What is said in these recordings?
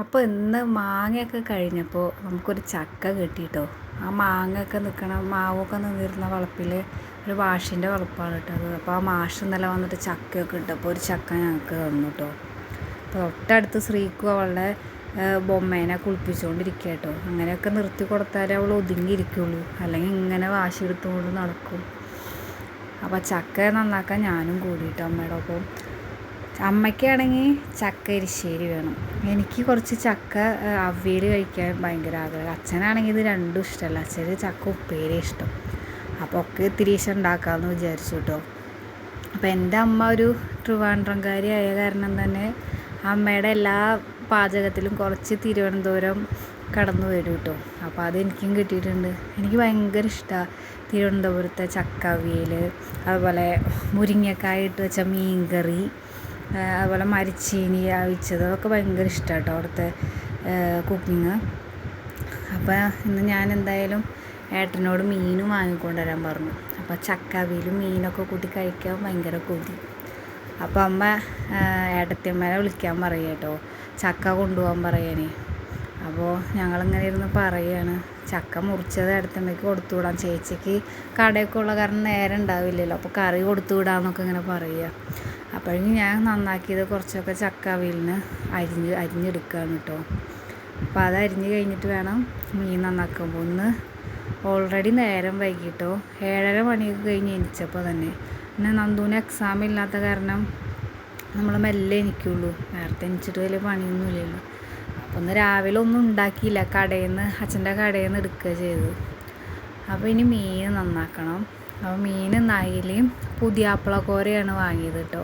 അപ്പോൾ ഇന്ന് മാങ്ങയൊക്കെ കഴിഞ്ഞപ്പോൾ നമുക്കൊരു ചക്ക കിട്ടിയിട്ടോ ആ മാങ്ങയൊക്കെ നിൽക്കണ മാവൊക്കെ നിന്നിരുന്ന വളപ്പിൽ ഒരു വാഷിന്റെ വളപ്പാണ് കിട്ടുന്നത് അപ്പോൾ ആ മാഷ് ഇന്നലെ വന്നിട്ട് ചക്കയൊക്കെ ഇട്ടപ്പോൾ ഒരു ചക്ക ഞങ്ങൾക്ക് തന്നു കേട്ടോ. അപ്പോൾ തൊട്ടടുത്ത് ശ്രീക്കു അവളുടെ ബൊമ്മേനെ കുളിപ്പിച്ചുകൊണ്ടിരിക്കുക കേട്ടോ അങ്ങനെയൊക്കെ നിർത്തി കൊടുത്താലേ അവൾ ഒതുങ്ങിയിരിക്കുള്ളൂ. അല്ലെങ്കിൽ ഇങ്ങനെ വാശി എടുത്തുകൊണ്ട് നടക്കും. അപ്പോൾ ചക്ക നന്നാക്കാൻ ഞാനും കൂടിയിട്ടോ അമ്മയുടെ ഒപ്പം. അമ്മയ്ക്കാണെങ്കിൽ ചക്ക എരിശ്ശേരി വേണം. എനിക്ക് കുറച്ച് ചക്ക അവിയൽ കഴിക്കാൻ ഭയങ്കര ആഗ്രഹം. അച്ഛനാണെങ്കിൽ ഇത് രണ്ടും ഇഷ്ടമല്ല. അച്ഛന് ചക്ക ഉപ്പേരി ഇഷ്ടം. അപ്പോൾ ഒക്കെ ഇഷ്ടം ഉണ്ടാക്കാമെന്ന് വിചാരിച്ചു കേട്ടോ. അപ്പോൾ എന്റെ അമ്മ ഒരു ട്രിവാൻഡ്രംകാരി ആയ കാരണം തന്നെ അമ്മയുടെ എല്ലാ പാചകത്തിലും കുറച്ച് തിരുവനന്തപുരം കടന്നു വരും കേട്ടോ. അപ്പോൾ അതെനിക്കും കിട്ടിയിട്ടുണ്ട്. എനിക്ക് ഭയങ്കര ഇഷ്ടമാണ് തിരുവനന്തപുരത്തെ ചക്ക അവിയൽ അതുപോലെ മുരിങ്ങക്കായ ഇട്ട് വെച്ച മീൻകറി. അതുപോലെ മരിച്ചീനി അവിച്ചത് അതൊക്കെ ഭയങ്കര ഇഷ്ടമാണ് കേട്ടോ അവിടുത്തെ കുക്കിങ്. അപ്പോൾ ഇന്ന് ഞാൻ എന്തായാലും ഏട്ടനോട് മീനും വാങ്ങിക്കൊണ്ടുവരാൻ പറഞ്ഞു. അപ്പോൾ ചക്കവിയിലും മീനൊക്കെ കൂട്ടി കഴിക്കാൻ ഭയങ്കര കൊതി. അപ്പോൾ അമ്മ ഏട്ടത്തിയമ്മേനെ വിളിക്കാൻ പറയുക കേട്ടോ ചക്ക കൊണ്ടുപോകാൻ പറയാനേ. അപ്പോൾ ഞങ്ങളിങ്ങനെ ഇരുന്ന് പറയുകയാണ് ചക്ക മുറിച്ചത് അടുത്തമ്മയ്ക്ക് കൊടുത്തു വിടാം ചേച്ചിക്ക് കടയൊക്കെ ഉള്ള കാരണം നേരം ഉണ്ടാവില്ലല്ലോ അപ്പോൾ കറി കൊടുത്തു വിടാമെന്നൊക്കെ ഇങ്ങനെ പറയുക അപ്പോഴേക്കും ഞാൻ നന്നാക്കിയത് കുറച്ചൊക്കെ ചക്ക അവിയലിന് അരിഞ്ഞ് അരിഞ്ഞെടുക്കുകയാണ് കേട്ടോ അപ്പോൾ അത് അരിഞ്ഞ് കഴിഞ്ഞിട്ട് വേണം മീൻ നന്നാക്കുമ്പോൾ ഒന്ന് ഓൾറെഡി നേരം വൈകിട്ടോ ഏഴര മണിയൊക്കെ കഴിഞ്ഞ് എനിച്ചപ്പോൾ തന്നെ. പിന്നെ നന്ദൂന് എക്സാം ഇല്ലാത്ത കാരണം നമ്മൾ മെല്ലെ എനിക്കുള്ളൂ നേരത്തെ എനിച്ചിട്ട് വലിയ പണിയൊന്നുമില്ലല്ലോ ഒന്ന് രാവിലെ ഒന്നും ഉണ്ടാക്കിയില്ല. കടയിൽ നിന്ന് അച്ഛന്റെ കടയിൽ നിന്ന് എടുക്കുക ചെയ്തു അപ്പോൾ ഇനി മീൻ നന്നാക്കണം. അപ്പോൾ മീൻ നയിലയും പുതിയാപ്പിളക്കോരയാണ് വാങ്ങിയത് കേട്ടോ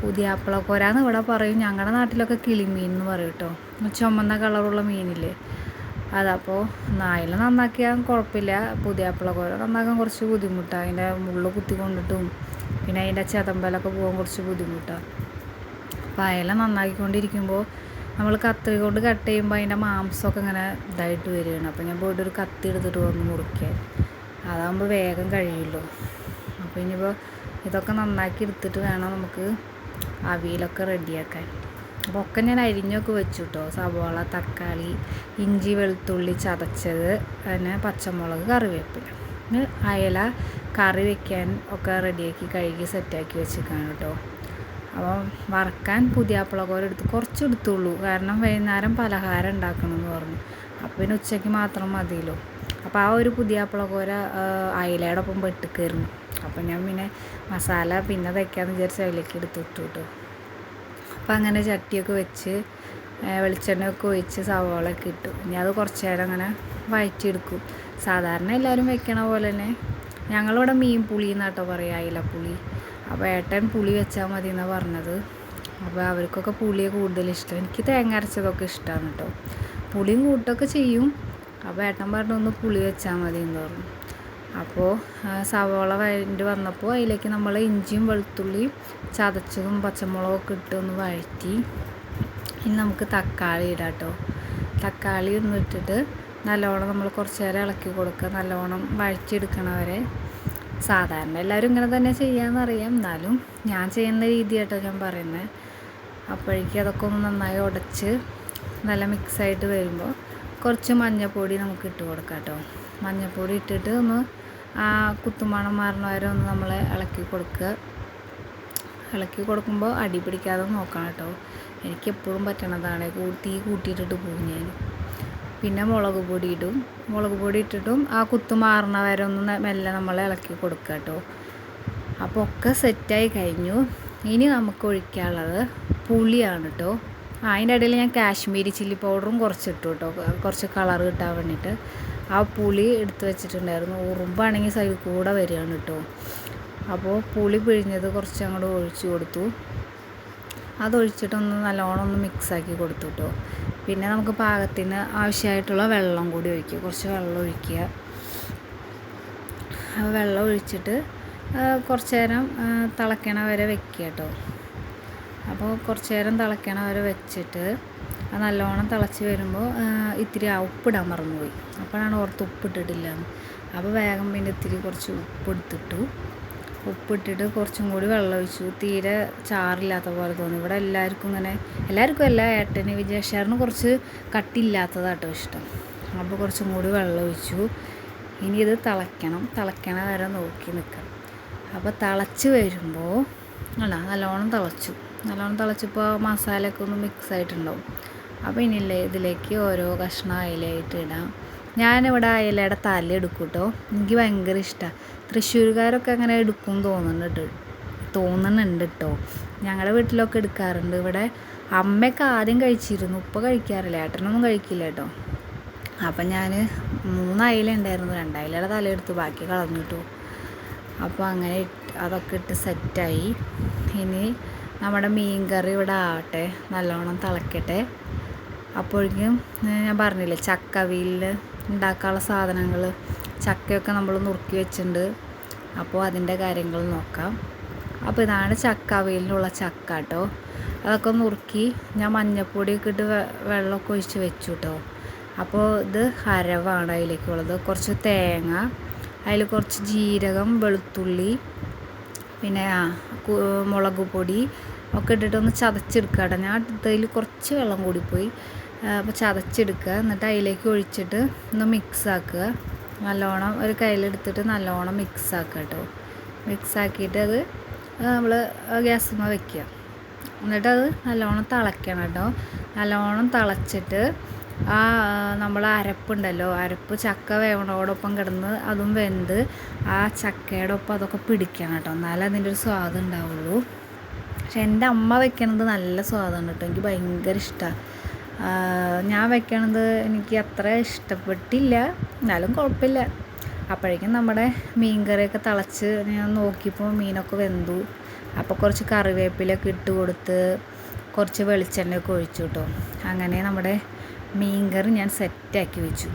പുതിയാപ്പിളക്കോര എന്ന് ഇവിടെ പറയും. ഞങ്ങളുടെ നാട്ടിലൊക്കെ കിളിമീൻ എന്ന് പറയും കേട്ടോ ചുമന്ന കളറുള്ള മീനില്ലേ. അതപ്പോൾ നായൽ നന്നാക്കിയാൽ കുഴപ്പമില്ല പുതിയാപ്പിളക്കോര നന്നാക്കാൻ കുറച്ച് ബുദ്ധിമുട്ടാണ് അതിന്റെ മുള്ളു കുത്തി കൊണ്ടിട്ടും പിന്നെ അതിന്റെ ചതമ്പലൊക്കെ പോകാൻ കുറച്ച് ബുദ്ധിമുട്ടാണ് അപ്പോൾ അയല നന്നാക്കിക്കൊണ്ടിരിക്കുമ്പോൾ നമ്മൾ കത്രി കൊണ്ട് കട്ട് ചെയ്യുമ്പോൾ അതിന്റെ മാംസമൊക്കെ ഇങ്ങനെ ഇതായിട്ട് വരികയാണ്. അപ്പോൾ ഞാൻ പോയിട്ട് ഒരു കത്തി എടുത്തിട്ട് വന്ന് മുറിക്കാൻ അതാകുമ്പോൾ വേഗം കഴിയുമല്ലോ അപ്പോൾ ഇനിയിപ്പോൾ ഇതൊക്കെ നന്നാക്കി എടുത്തിട്ട് വേണം നമുക്ക് അവിയലൊക്കെ റെഡിയാക്കാൻ. അപ്പോൾ ഒക്കെ ഞാൻ അരിഞ്ഞൊക്കെ വെച്ചു കേട്ടോ സവോള തക്കാളി ഇഞ്ചി വെളുത്തുള്ളി ചതച്ചത് പിന്നെ പച്ചമുളക് കറിവേപ്പില. അയല കറി വെക്കാൻ ഒക്കെ റെഡിയാക്കി കഴുകി സെറ്റാക്കി വെച്ചിരിക്കുകയാണ് കേട്ടോ അപ്പോൾ വറക്കാൻ പുതിയാപ്പിളക്കോര എടുത്ത് കുറച്ച് എടുത്തുള്ളൂ കാരണം വൈകുന്നേരം പലഹാരം ഉണ്ടാക്കണം എന്ന് പറഞ്ഞു. അപ്പോൾ പിന്നെ ഉച്ചയ്ക്ക് മാത്രം മതിയല്ലോ. അപ്പോൾ ആ ഒരു പുതിയാപ്പിളക്കോര അയിലയുടെ ഒപ്പം വെട്ടിക്കയറുന്നു അപ്പോൾ ഞാൻ പിന്നെ മസാല പിന്നെ തയ്ക്കാമെന്ന് വിചാരിച്ച് അതിലേക്ക് എടുത്ത് ഇട്ടു കേട്ടോ. അപ്പോൾ അങ്ങനെ ചട്ടിയൊക്കെ വെച്ച് വെളിച്ചെണ്ണയൊക്കെ ഒഴിച്ച് സവോളൊക്കെ ഇട്ടു. ഇനി അത് കുറച്ച് നേരം അങ്ങനെ വഴറ്റിയെടുക്കും സാധാരണ എല്ലാവരും വെക്കണ പോലെ തന്നെ. ഞങ്ങളിവിടെ മീൻ പുളി എന്നാട്ടോ പറയുക അയിലപ്പുളി. അപ്പോൾ ഏട്ടൻ പുളി വെച്ചാൽ മതി എന്നാണ് പറഞ്ഞത്. അപ്പോൾ അവർക്കൊക്കെ പുളിയെ കൂടുതൽ ഇഷ്ടം. എനിക്ക് തേങ്ങ അരച്ചതൊക്കെ ഇഷ്ടമാണ് കേട്ടോ പുളിയും കൂട്ടൊക്കെ ചെയ്യും. അപ്പോൾ ഏട്ടൻ പറഞ്ഞു ഒന്ന് പുളി വെച്ചാൽ മതി എന്ന് പറഞ്ഞു അപ്പോൾ സവോള വഴണ്ടി വന്നപ്പോൾ അതിലേക്ക് നമ്മൾ ഇഞ്ചിയും വെളുത്തുള്ളിയും ചതച്ചതും പച്ചമുളകൊക്കെ ഇട്ട് ഒന്ന് വഴറ്റി ഇനി നമുക്ക് തക്കാളി ഇടാം കേട്ടോ തക്കാളി ഒന്നും ഇട്ടിട്ട് നല്ലോണം നമ്മൾ കുറച്ച് നേരം ഇളക്കി കൊടുക്കുക. നല്ലോണം വഴറ്റിയെടുക്കണവരെ സാധാരണ എല്ലാവരും ഇങ്ങനെ തന്നെ ചെയ്യാമെന്നറിയാം എന്നാലും ഞാൻ ചെയ്യുന്ന രീതി കേട്ടോ ഞാൻ പറയുന്നത് അപ്പോഴേക്കും അതൊക്കെ ഒന്ന് നന്നായി ഉടച്ച് നല്ല മിക്സായിട്ട് വരുമ്പോൾ കുറച്ച് മഞ്ഞൾപ്പൊടി നമുക്ക് ഇട്ട് കൊടുക്കാം കേട്ടോ മഞ്ഞൾപ്പൊടി ഇട്ടിട്ട് ഒന്ന് ആ കുത്തുമണം മാറണ വരെ ഒന്ന് നമ്മൾ ഇളക്കി കൊടുക്കുക. ഇളക്കി കൊടുക്കുമ്പോൾ അടി പിടിക്കാതെ നോക്കണം കേട്ടോ. എനിക്കെപ്പോഴും പറ്റണതാണ്. തീ കൂട്ടിയിട്ടിട്ട് പോകും ഞാൻ പിന്നെ മുളക് പൊടി ഇടും. മുളക് പൊടി ഇട്ടിട്ടും ആ കുത്തു മാറണ വരെ ഒന്ന് മെല്ലെ നമ്മൾ ഇളക്കി കൊടുക്കുക കേട്ടോ അപ്പോൾ ഒക്കെ സെറ്റായി കഴിഞ്ഞു. ഇനി നമുക്ക് ഒഴിക്കാനുള്ളത് പുളിയാണ് കേട്ടോ അതിന്റെ ഇടയിൽ ഞാൻ കാശ്മീരി ചില്ലി പൗഡറും കുറച്ച് ഇട്ടു കേട്ടോ കുറച്ച് കളർ കിട്ടാൻ വേണ്ടിയിട്ട് ആ പുളി എടുത്ത് വെച്ചിട്ടുണ്ടായിരുന്നു. ഉറുമ്പാണെങ്കിൽ സൈഡിൽ കൂടെ വരികയാണ് കേട്ടോ അപ്പോൾ പുളി പിഴിഞ്ഞത് കുറച്ച് അങ്ങോട്ട് ഒഴിച്ചു കൊടുത്തു. അതൊഴിച്ചിട്ടൊന്ന് നല്ലോണം ഒന്ന് മിക്സാക്കി കൊടുത്തു കേട്ടോ പിന്നെ നമുക്ക് പാകത്തിന് ആവശ്യമായിട്ടുള്ള വെള്ളം കൂടി ഒഴിക്കുക. കുറച്ച് വെള്ളം ഒഴിക്കുക. വെള്ളം ഒഴിച്ചിട്ട് കുറച്ച് നേരം തിളയ്ക്കണ വരെ വെക്കുക കേട്ടോ. അപ്പോൾ കുറച്ച് നേരം തിളയ്ക്കണ വരെ വെച്ചിട്ട് നല്ലോണം തിളച്ച് വരുമ്പോൾ ഇത്തിരി ഉപ്പിടാൻ മറന്നുപോയി. അപ്പോഴാണ് ഓർത്ത് ഉപ്പിട്ടിട്ടില്ല അപ്പോൾ വേഗം പിന്നെ ഇത്തിരി കുറച്ച് ഉപ്പ് എടുത്തിട്ടു. ഉപ്പിട്ടിട്ട് കുറച്ചും കൂടി വെള്ളം ഒഴിച്ചു. തീരെ ചാറില്ലാത്ത പോലെ തോന്നി. ഇവിടെ എല്ലാവർക്കും ഇങ്ങനെ എല്ലാവർക്കും അല്ല ഏട്ടന് വിജയശേറിന് കുറച്ച് കട്ടില്ലാത്തതാട്ടോ ഇഷ്ടം. അപ്പോൾ കുറച്ചും കൂടി വെള്ളം ഒഴിച്ചു. ഇനി ഇത് തിളയ്ക്കണം. തിളയ്ക്കണ വരെ നോക്കി നിൽക്കണം അപ്പോൾ തിളച്ച് വരുമ്പോൾ അല്ല നല്ലോണം തിളച്ചു. നല്ലോണം തിളച്ചപ്പോൾ മസാലയൊക്കെ ഒന്ന് മിക്സ് ആയിട്ടുണ്ടാവും. അപ്പോൾ ഇനി ഇതിലേക്ക് ഓരോ കഷ്ണം അതിലായിട്ട് ഇടാം. ഞാനിവിടെ അയലയുടെ തല എടുക്കും കേട്ടോ എനിക്ക് ഭയങ്കര ഇഷ്ടമാണ് തൃശ്ശൂർകാരൊക്കെ അങ്ങനെ എടുക്കും തോന്നുന്നുണ്ട് തോന്നുന്നുണ്ട് കേട്ടോ ഞങ്ങളുടെ വീട്ടിലൊക്കെ എടുക്കാറുണ്ട്. ഇവിടെ അമ്മയൊക്കെ ആദ്യം കഴിച്ചിരുന്നു. ഉപ്പ കഴിക്കാറില്ല. ഏട്ടനൊന്നും കഴിക്കില്ല കേട്ടോ. അപ്പം ഞാൻ മൂന്ന് ഉണ്ടായിരുന്നു. രണ്ടയിലയുടെ തലയെടുത്തു. ബാക്കി കളഞ്ഞു അപ്പോൾ അങ്ങനെ അതൊക്കെ ഇട്ട് സെറ്റായി. ഇനി നമ്മുടെ മീൻ കറി ഇവിടെ ആവട്ടെ. നല്ലോണം തിളക്കട്ടെ. അപ്പോഴേക്കും ഞാൻ പറഞ്ഞില്ലേ ചക്കവിയിൽ ഉണ്ടാക്കാനുള്ള സാധനങ്ങൾ ചക്കയൊക്കെ നമ്മൾ നുറുക്കി വെച്ചിട്ടുണ്ട്. അപ്പോൾ അതിന്റെ കാര്യങ്ങൾ നോക്കാം. അപ്പോൾ ഇതാണ് ചക്ക ചക്കവിയിലുള്ള ചക്ക കേട്ടോ. അതൊക്കെ നുറുക്കി ഞാൻ മഞ്ഞപ്പൊടിയൊക്കെ ഇട്ട് വെള്ളമൊക്കെ ഒഴിച്ച് വെച്ചു കേട്ടോ. അപ്പോൾ ഇത് ഹരവാണ് അതിലേക്കുള്ളത്. കുറച്ച് തേങ്ങ അതിൽ കുറച്ച് ജീരകം വെളുത്തുള്ളി പിന്നെ മുളക് പൊടി ഒക്കെ ഇട്ടിട്ടൊന്ന് ചതച്ചെടുക്കാം കേട്ടോ. ഞാൻ ഇതിൽ കുറച്ച് വെള്ളം കൂടിപ്പോയി. അപ്പോൾ ചതച്ചെടുക്കുക. എന്നിട്ട് അതിലേക്ക് ഒഴിച്ചിട്ട് ഒന്ന് മിക്സ് ആക്കുക. നല്ലോണം ഒരു കയ്യിലെടുത്തിട്ട് നല്ലോണം മിക്സ് ആക്കുക കേട്ടോ. മിക്സ് ആക്കിയിട്ട് അത് നമ്മൾ ഗ്യാസിന്മ വെക്കുക. എന്നിട്ട് അത് നല്ലോണം തിളയ്ക്കണം കേട്ടോ. നല്ലോണം തിളച്ചിട്ട് ആ നമ്മൾ അരപ്പുണ്ടല്ലോ. അരപ്പ് ചക്ക വേവണോടൊപ്പം കിടന്ന് അതും വെന്ത് ആ ചക്കയുടെ ഒപ്പം അതൊക്കെ പിടിക്കണം കേട്ടോ. എന്നാലേ അതിന്റെ ഒരു സ്വാദ് ഉണ്ടാവുള്ളൂ. പക്ഷെ എന്റെ അമ്മ വെക്കണത് നല്ല സ്വാദാണ് കേട്ടോ. എനിക്ക് ഭയങ്കര ഇഷ്ടമാണ് ഞാൻ വെക്കണത് എനിക്ക് അത്ര ഇഷ്ടപ്പെട്ടില്ല. എന്നാലും കുഴപ്പമില്ല. അപ്പോഴേക്കും നമ്മുടെ മീൻ കറിയൊക്കെ തിളച്ച് ഞാൻ നോക്കിയപ്പോൾ മീനൊക്കെ വെന്തു. അപ്പോൾ കുറച്ച് കറിവേപ്പിലൊക്കെ ഇട്ട് കൊടുത്ത് കുറച്ച് വെളിച്ചെണ്ണയൊക്കെ ഒഴിച്ചു കേട്ടോ. അങ്ങനെ നമ്മുടെ മീൻ കറി ഞാൻ സെറ്റാക്കി വെച്ചു.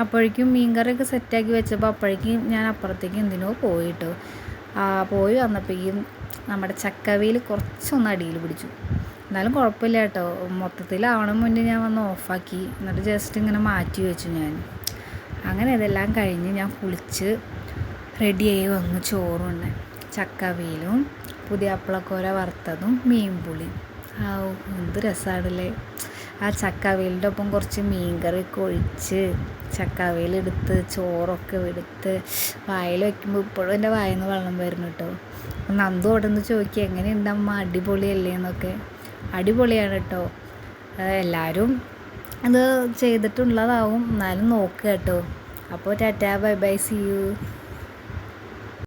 അപ്പോഴേക്കും മീൻ കറിയൊക്കെ സെറ്റാക്കി വെച്ചപ്പോൾ അപ്പോഴേക്കും ഞാൻ അപ്പുറത്തേക്ക് എന്തിനോ പോയിട്ടോ പോയി വന്നപ്പോഴേക്കും നമ്മുടെ ചക്കവയിൽ കുറച്ചൊന്ന് അടിയിൽ പിടിച്ചു. എന്നാലും കുഴപ്പമില്ല കേട്ടോ. മൊത്തത്തിലാവണം മുന്നേ ഞാൻ വന്ന് ഓഫാക്കി. എന്നിട്ട് ജസ്റ്റ് ഇങ്ങനെ മാറ്റി വെച്ചു ഞാൻ. അങ്ങനെ ഇതെല്ലാം കഴിഞ്ഞ് ഞാൻ കുളിച്ച് റെഡിയായി വന്ന് ചോറുണ്ട് ചക്കവീലും പുതിയ അപ്പളക്കോര വറുത്തതും പുളി ആ എന്ത് രസമാണല്ലേ ആ ചക്കവീലിന്റെ ഒപ്പം കുറച്ച് മീൻ കറിയൊക്കെ ഒഴിച്ച് ചക്കവീലെടുത്ത് ചോറൊക്കെ എടുത്ത് വായിൽ വയ്ക്കുമ്പോൾ ഇപ്പോഴും എന്റെ വായിൽ നിന്ന് വെള്ളം വരുന്നു കേട്ടോ. നന്ദു അവിടെ നിന്ന് ചോദിക്കുക എങ്ങനെയുണ്ടമ്മ അടിപൊളിയല്ലേ? എന്നൊക്കെ. അടിപൊളിയാണ് കേട്ടോ എല്ലാവരും അത് ചെയ്തിട്ടുള്ളതാവും. എന്നാലും നോക്കുക കേട്ടോ. അപ്പോൾ tata bye bye see you.